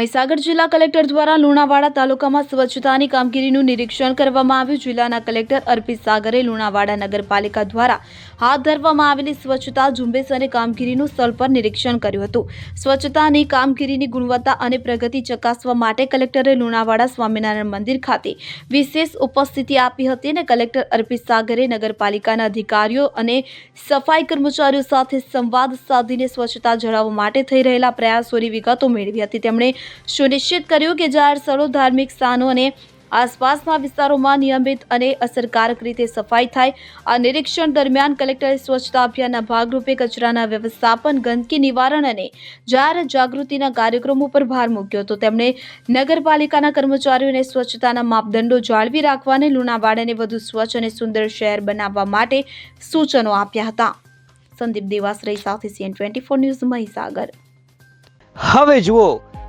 મહીસાગર જિલ્લા કલેક્ટર દ્વારા લુણાવાડા તાલુકામાં સ્વચ્છતાની કામગીરીનું નિરીક્ષણ કરવામાં આવ્યું. જિલ્લાના કલેક્ટર અર્પિત સાગરે લુણાવાડા નગરપાલિકા દ્વારા હાથ ધરવામાં આવેલી સ્વચ્છતા ઝુંબેશ અને કામગીરીનું સ્થળ પર નિરીક્ષણ કર્યું હતું. સ્વચ્છતાની કામગીરીની ગુણવત્તા અને પ્રગતિ ચકાસવા માટે કલેક્ટરે લુણાવાડા સ્વામિનારાયણ મંદિર ખાતે વિશેષ ઉપસ્થિતિ આપી હતી અને કલેક્ટર અર્પિત સાગરે નગરપાલિકાના અધિકારીઓ અને સફાઈ કર્મચારીઓ સાથે સંવાદ સાધીને સ્વચ્છતા જાળવવા માટે થઈ રહેલા પ્રયાસોની વિગતો મેળવી હતી. તેમણે સુનિશ્ચિત કર્યું કે જાહેર સ્થળો ધાર્મિક સ્થાનો અને આસપાસના વિસ્તારોમાં નિયમિત અને અસરકારક રીતે સફાઈ થાય. આ નિરીક્ષણ દરમિયાન કલેક્ટરે સ્વચ્છતા અભિયાનના ભાગરૂપે કચરાના વ્યવસ્થાપન, ગંદકી નિવારણ અને જાહેર જાગૃતિના કાર્યક્રમો પર ભાર મૂક્યો હતો. તેમણે નગરપાલિકાના કર્મચારીઓને સ્વચ્છતાના માપદંડો જાળવી રાખવા અને લુણાવાડાને વધુ સ્વચ્છ અને સુંદર શહેર બનાવવા માટે સૂચનો આપ્યા હતા. સંદીપ દેવાસરાય સાથે CN twenty four news Mahisagar. હવે જુઓ